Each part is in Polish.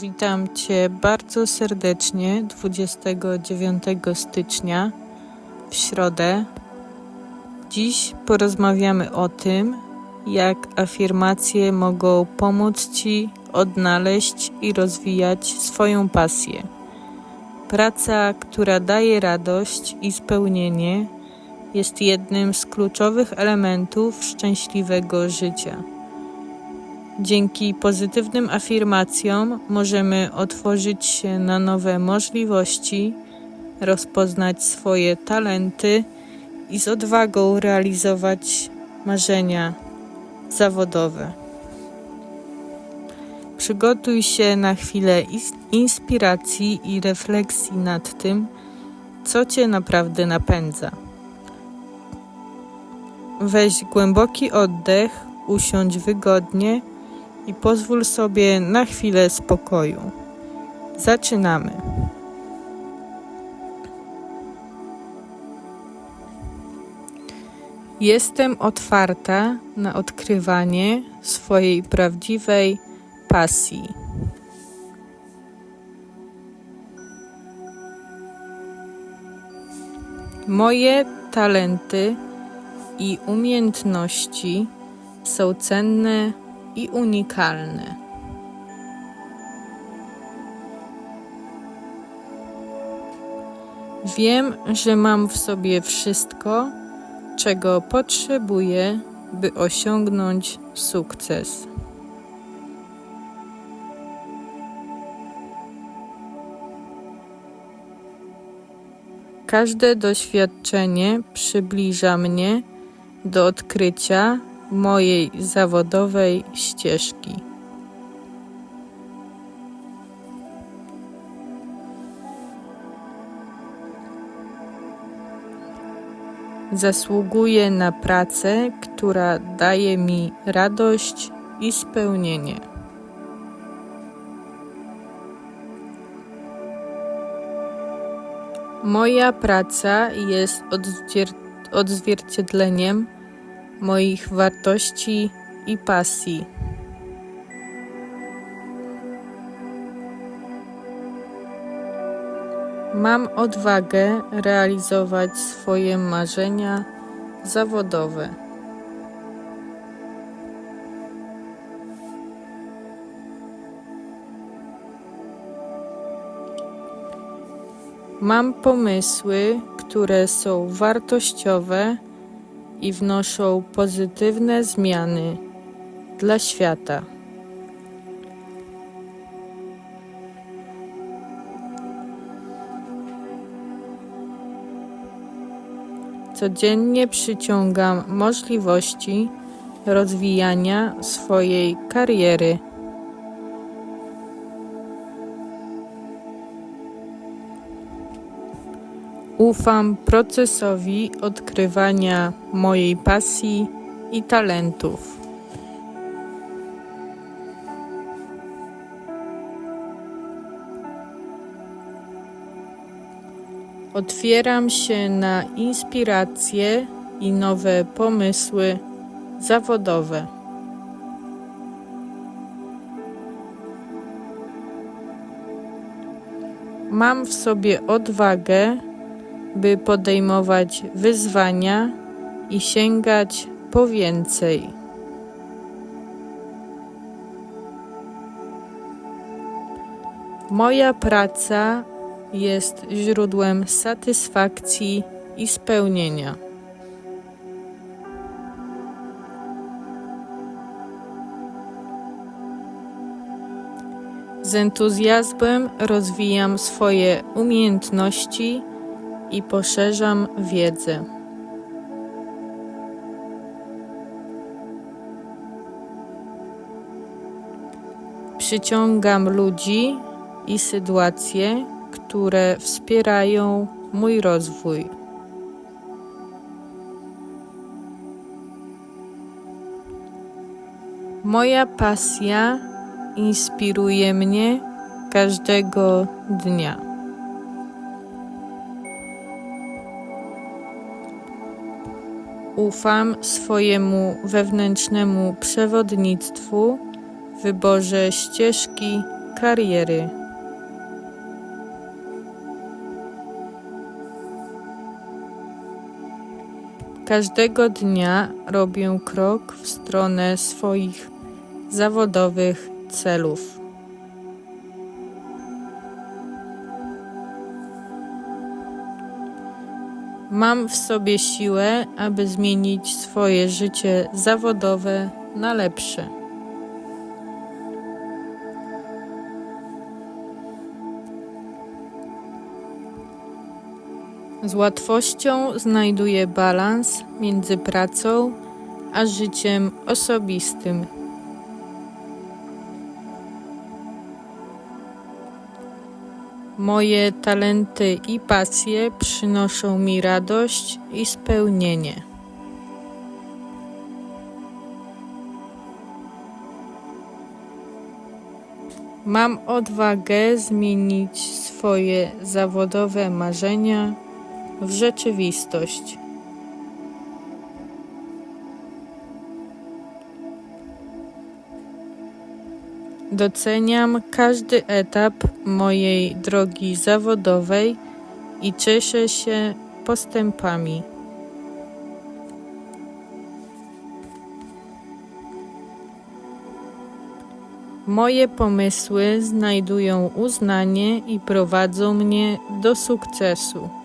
Witam Cię bardzo serdecznie 29 stycznia w środę. Dziś porozmawiamy o tym, jak afirmacje mogą pomóc Ci odnaleźć i rozwijać swoją pasję. Praca, która daje radość i spełnienie, jest jednym z kluczowych elementów szczęśliwego życia. Dzięki pozytywnym afirmacjom możemy otworzyć się na nowe możliwości, rozpoznać swoje talenty i z odwagą realizować marzenia zawodowe. Przygotuj się na chwilę inspiracji i refleksji nad tym, co Cię naprawdę napędza. Weź głęboki oddech, usiądź wygodnie i pozwól sobie na chwilę spokoju. Zaczynamy. Jestem otwarta na odkrywanie swojej prawdziwej pasji. Moje talenty i umiejętności są cenne i unikalne. Wiem, że mam w sobie wszystko, czego potrzebuję, by osiągnąć sukces. Każde doświadczenie przybliża mnie do odkrycia mojej zawodowej ścieżki. Zasługuję na pracę, która daje mi radość i spełnienie. Moja praca jest odzwier- odzwierciedleniem moich wartości i pasji. Mam odwagę realizować swoje marzenia zawodowe. Mam pomysły, które są wartościowe i wnoszą pozytywne zmiany dla świata. Codziennie przyciągam możliwości rozwijania swojej kariery. Ufam procesowi odkrywania mojej pasji i talentów. Otwieram się na inspiracje i nowe pomysły zawodowe. Mam w sobie odwagę, by podejmować wyzwania i sięgać po więcej. Moja praca jest źródłem satysfakcji i spełnienia. Z entuzjazmem rozwijam swoje umiejętności i poszerzam wiedzę. Przyciągam ludzi i sytuacje, które wspierają mój rozwój. Moja pasja inspiruje mnie każdego dnia. Ufam swojemu wewnętrznemu przewodnictwu w wyborze ścieżki kariery. Każdego dnia robię krok w stronę swoich zawodowych celów. Mam w sobie siłę, aby zmienić swoje życie zawodowe na lepsze. Z łatwością znajduję balans między pracą a życiem osobistym. Moje talenty i pasje przynoszą mi radość i spełnienie. Mam odwagę zmienić swoje zawodowe marzenia w rzeczywistość. Doceniam każdy etap mojej drogi zawodowej i cieszę się postępami. Moje pomysły znajdują uznanie i prowadzą mnie do sukcesu.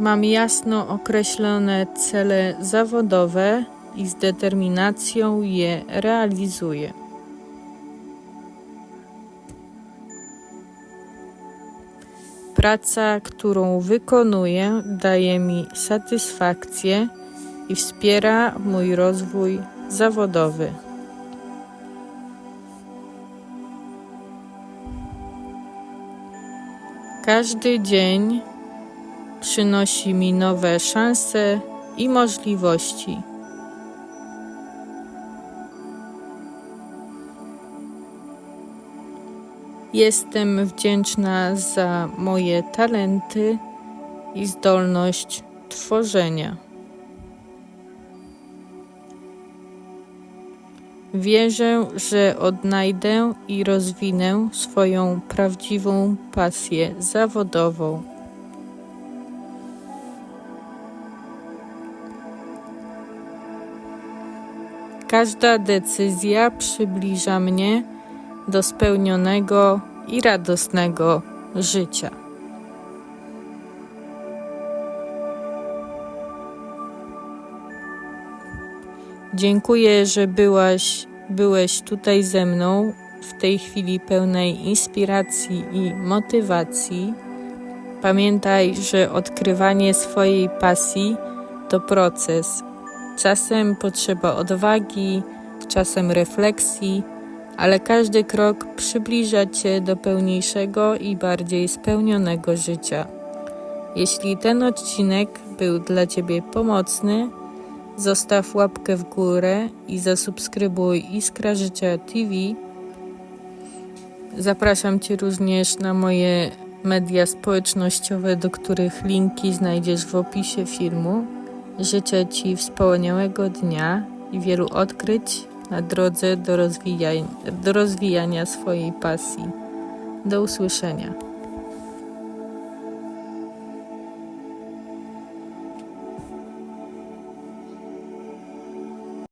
Mam jasno określone cele zawodowe i z determinacją je realizuję. Praca, którą wykonuję, daje mi satysfakcję i wspiera mój rozwój zawodowy. Każdy dzień przynosi mi nowe szanse i możliwości. Jestem wdzięczna za moje talenty i zdolność tworzenia. Wierzę, że odnajdę i rozwinę swoją prawdziwą pasję zawodową. Każda decyzja przybliża mnie do spełnionego i radosnego życia. Dziękuję, że byłaś, byłeś tutaj ze mną w tej chwili pełnej inspiracji i motywacji. Pamiętaj, że odkrywanie swojej pasji to proces. Czasem potrzeba odwagi, czasem refleksji, ale każdy krok przybliża Cię do pełniejszego i bardziej spełnionego życia. Jeśli ten odcinek był dla Ciebie pomocny, zostaw łapkę w górę i zasubskrybuj Iskra Życia TV. Zapraszam Cię również na moje media społecznościowe, do których linki znajdziesz w opisie filmu. Życzę Ci wspaniałego dnia i wielu odkryć na drodze do do rozwijania swojej pasji. Do usłyszenia.